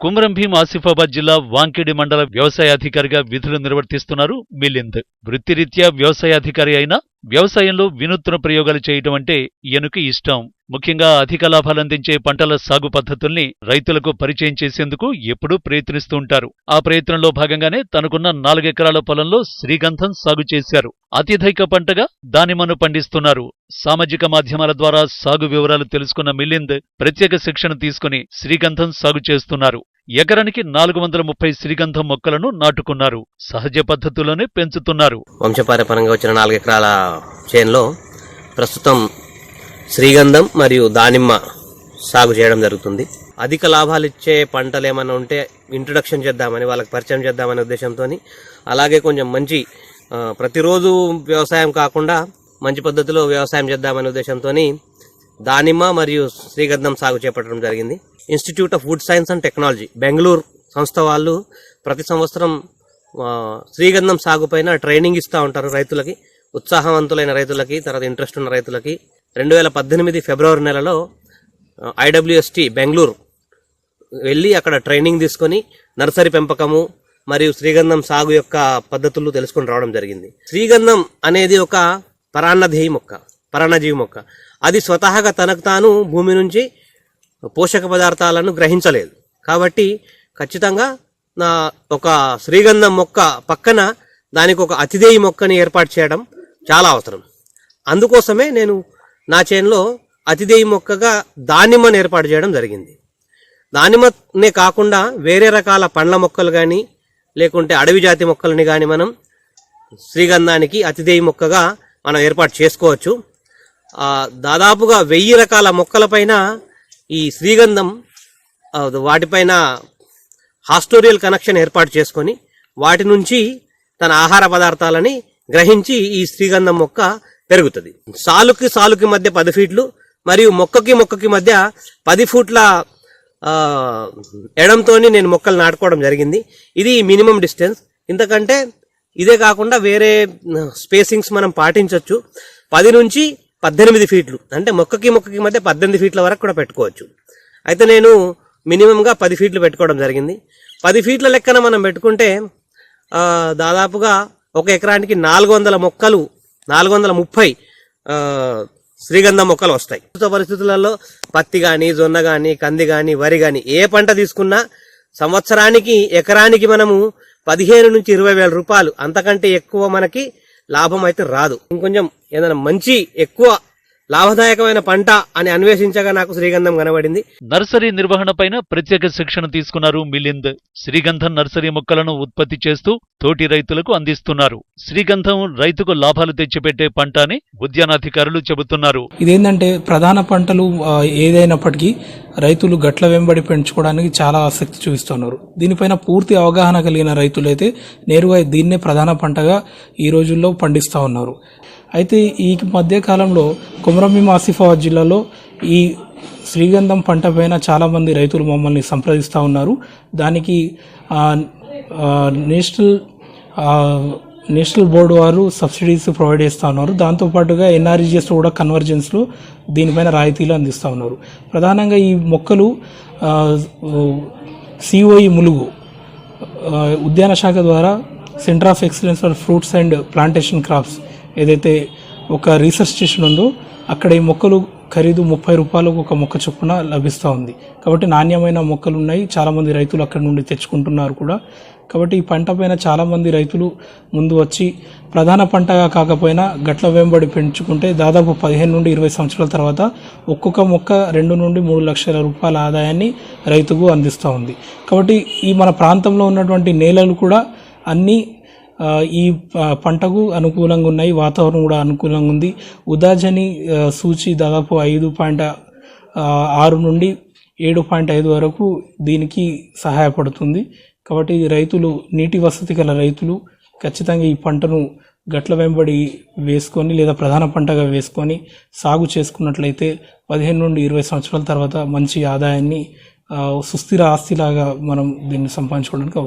కుమరం భీం ఆసిఫాబాద్ జిల్లా వాంకిడి మండల వ్యవసాయాధికారిగా విధులు నిర్వర్తిస్తున్నారు మిలింద్. వృత్తిరీత్యా వ్యవసాయాధికారి అయినా వ్యవసాయంలో వినూత్న ప్రయోగాలు చేయటం అంటే ఈయనకు ఇష్టం. ముఖ్యంగా అధిక లాభాలందించే పంటల సాగు పద్ధతుల్ని రైతులకు పరిచయం చేసేందుకు ఎప్పుడూ ప్రయత్నిస్తూ ఉంటారు. ఆ ప్రయత్నంలో భాగంగానే తనకున్న నాలుగెకరాల పొలంలో శ్రీగంధం సాగు చేశారు. అతిథైక పంటగా దానిమ్మను పండిస్తున్నారు. సామాజిక మాధ్యమాల ద్వారా సాగు వివరాలు తెలుసుకున్న మిలింద్ ప్రత్యేక శిక్షణ తీసుకుని శ్రీగంధం సాగు చేస్తున్నారు. ఎకరానికి నాలుగు వందల ముప్పై శ్రీగంధం మొక్కలను నాటుకున్నారు. సహజ పద్ధతిలోనే పెంచుతున్నారు. వంశపారపరంగా వచ్చిన నాలుగు ఎకరాల చేనులో ప్రస్తుతం శ్రీగంధం మరియు దానిమ్మ సాగు చేయడం జరుగుతుంది. అధిక లాభాలు ఇచ్చే పంటలు ఏమైనా ఉంటే ఇంట్రొడక్షన్ చేద్దామని వాళ్ళకి పరిచయం చేద్దామనే ఉద్దేశంతో అలాగే కొంచెం మంచి ప్రతిరోజు వ్యవసాయం కాకుండా మంచి పద్ధతిలో వ్యవసాయం చేద్దామనే ఉద్దేశంతో దానిమ్మ మరియు శ్రీగంధం సాగు చేపట్టడం జరిగింది. Institute of wood science and technology Bengaluru సంస్థ వాళ్ళు ప్రతి సంవత్సరం శ్రీగంధం సాగుపైన ట్రైనింగ్ ఇస్తూ ఉంటారు రైతులకి ఉత్సాహవంతులైన రైతులకి తర్వాత ఇంట్రెస్ట్ ఉన్న రైతులకి. రెండు వేల పద్దెనిమిది ఫిబ్రవరి నెలలో ఐడబ్ల్యూఎస్టీ బెంగళూరు వెళ్ళి అక్కడ ట్రైనింగ్ తీసుకొని నర్సరీ పెంపకము మరియు శ్రీగంధం సాగు యొక్క పద్ధతులు తెలుసుకొని రావడం జరిగింది. శ్రీగంధం అనేది ఒక పరాన్నధేయ మొక్క పరాన్నజీవి మొక్క. అది స్వతహాగా తనకు తాను భూమి నుంచి పోషక పదార్థాలను గ్రహించలేదు. కాబట్టి ఖచ్చితంగా నా ఒక శ్రీగంధం మొక్క పక్కన దానికి ఒక అతిదేయి మొక్కని ఏర్పాటు చేయడం చాలా అవసరం. అందుకోసమే నేను నా చేనులో అతిదేయి మొక్కగా దానిమ్మను ఏర్పాటు చేయడం జరిగింది. దానిమ్మనే కాకుండా వేరే రకాల పండ్ల మొక్కలు కానీ లేకుంటే అడవి జాతి మొక్కలని కానీ మనం శ్రీగంధానికి అతిదేయి మొక్కగా మనం ఏర్పాటు చేసుకోవచ్చు. దాదాపుగా వెయ్యి రకాల మొక్కలపైన ఈ శ్రీగంధం వాటిపైన హాస్టోరియల్ కనెక్షన్ ఏర్పాటు చేసుకొని వాటి నుంచి తన ఆహార పదార్థాలని గ్రహించి ఈ శ్రీగంధం మొక్క పెరుగుతుంది. సాలుకి సాలుకి మధ్య పది ఫీట్లు మరియు మొక్కకి మొక్కకి మధ్య పది ఫూట్ల ఎడంతో ఎడంతోని నేను మొక్కలు నాటుకోవడం జరిగింది. ఇది మినిమం డిస్టెన్స్. ఇంతకంటే ఇదే కాకుండా వేరే స్పేసింగ్స్ మనం పాటించవచ్చు పది నుంచి పద్దెనిమిది ఫీట్లు. అంటే మొక్కకి మొక్కకి మధ్య పద్దెనిమిది ఫీట్ల వరకు కూడా పెట్టుకోవచ్చు. అయితే నేను మినిమంగా పది ఫీట్లు పెట్టుకోవడం జరిగింది. పది ఫీట్ల లెక్కన మనం పెట్టుకుంటే దాదాపుగా ఒక ఎకరానికి నాలుగు వందల మొక్కలు నాలుగు వందల ముప్పై శ్రీగంధ శ్రీగంధం మొక్కలు వస్తాయి. ప్రస్తుత పరిస్థితులలో పత్తి కానీ జొన్న కానీ కంది కానీ వరి కానీ ఏ పంట తీసుకున్నా సంవత్సరానికి ఎకరానికి మనము పదిహేను నుంచి ఇరవై వేల రూపాయలు. అంతకంటే ఎక్కువ మనకి లాభం అయితే రాదు. ఇంకొంచెం ఏదైనా మంచి ఎక్కువ లాభదాయకమైన పంట అని అన్వేషించగా నాకు శ్రీగంధం కనబడింది. నర్సరీ నిర్వహణపైన ప్రత్యేక శిక్షణ తీసుకున్నారు మిలింద్. శ్రీగంధం నర్సరీ మొక్కలను ఉత్పత్తి చేస్తూ తోటి రైతులకు అందిస్తున్నారు. శ్రీగంధం రైతుకు లాభాలు తెచ్చిపెట్టే పంట అని ఉద్యానాధికారులు చెబుతున్నారు. ఇదేంటంటే ప్రధాన పంటలు ఏదైనప్పటికీ రైతులు గట్ల వెంబడి పెంచుకోవడానికి చాలా ఆసక్తి చూపిస్తున్నారు. దీనిపైన పూర్తి అవగాహన కలిగిన రైతులైతే నేరుగా దీన్నే ప్రధాన పంటగా ఈ రోజుల్లో పండిస్తూ ఉన్నారు. అయితే ఈ మధ్యకాలంలో కొమరంభీం ఆసిఫాబాద్ జిల్లాలో ఈ శ్రీగంధం పంట పైన చాలామంది రైతులు మమ్మల్ని సంప్రదిస్తూ ఉన్నారు. దానికి నేషనల్ నేషనల్ బోర్డు వారు సబ్సిడీస్ ప్రొవైడ్ చేస్తూ ఉన్నారు. దాంతోపాటుగా ఎన్ఆర్జీఎస్ కూడా కన్వర్జెన్స్లో దీనిపైన రాయితీలు అందిస్తూ ఉన్నారు. ప్రధానంగా ఈ మొక్కలు సిఓఈ ములుగు ఉద్యాన శాఖ ద్వారా centre of excellence for fruits and plantation crops ఏదైతే ఒక రీసెర్చ్ స్టేషన్ ఉందో అక్కడ ఈ మొక్కలు ఖరీదు ముప్పై రూపాయలకు ఒక మొక్క చొప్పున లభిస్తూ ఉంది. కాబట్టి నాణ్యమైన మొక్కలు ఉన్నాయి. చాలామంది రైతులు అక్కడ నుండి తెచ్చుకుంటున్నారు కూడా. కాబట్టి ఈ పంట పైన చాలామంది రైతులు ముందు వచ్చి ప్రధాన పంటగా కాకపోయినా గట్ల వెంబడి పెంచుకుంటే దాదాపు పదిహేను నుండి ఇరవై సంవత్సరాల తర్వాత ఒక్కొక్క మొక్క రెండు నుండి మూడు లక్షల రూపాయల ఆదాయాన్ని రైతుకు అందిస్తూ ఉంది. కాబట్టి ఈ మన ప్రాంతంలో ఉన్నటువంటి నేలలు కూడా అన్నీ ఈ పంటకు అనుకూలంగా ఉన్నాయి వాతావరణం కూడా అనుకూలంగా ఉంది. ఉదాజని సూచి దాదాపు ఐదు పాయింట్ ఆరు నుండి ఏడు పాయింట్ ఐదు వరకు దీనికి సహాయపడుతుంది. కాబట్టి రైతులు నీటి వసతి గల రైతులు ఖచ్చితంగా ఈ పంటను గట్ల వెంబడి వేసుకొని లేదా ప్రధాన పంటగా వేసుకొని సాగు చేసుకున్నట్లయితే పదిహేను నుండి ఇరవై సంవత్సరాల తర్వాత మంచి ఆదాయాన్ని సుస్థిర ఆస్తిలాగా మనం దీన్ని సంపాదించుకోవడానికి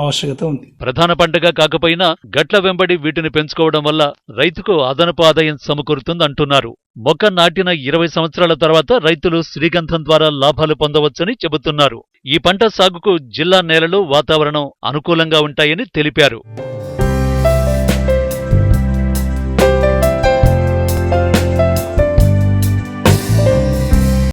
ఆవశ్యకత ఉంది. ప్రధాన పంటగా కాకపోయినా గట్ల వెంబడి వీటిని పెంచుకోవడం వల్ల రైతుకు అదనపు ఆదాయం సమకూరుతుంది అంటున్నారు. మొక్క నాటిన ఇరవై సంవత్సరాల తర్వాత రైతులు శ్రీగంధం ద్వారా లాభాలు పొందవచ్చని చెబుతున్నారు. ఈ పంట సాగుకు జిల్లా నేలలు వాతావరణం అనుకూలంగా ఉంటాయని తెలిపారు.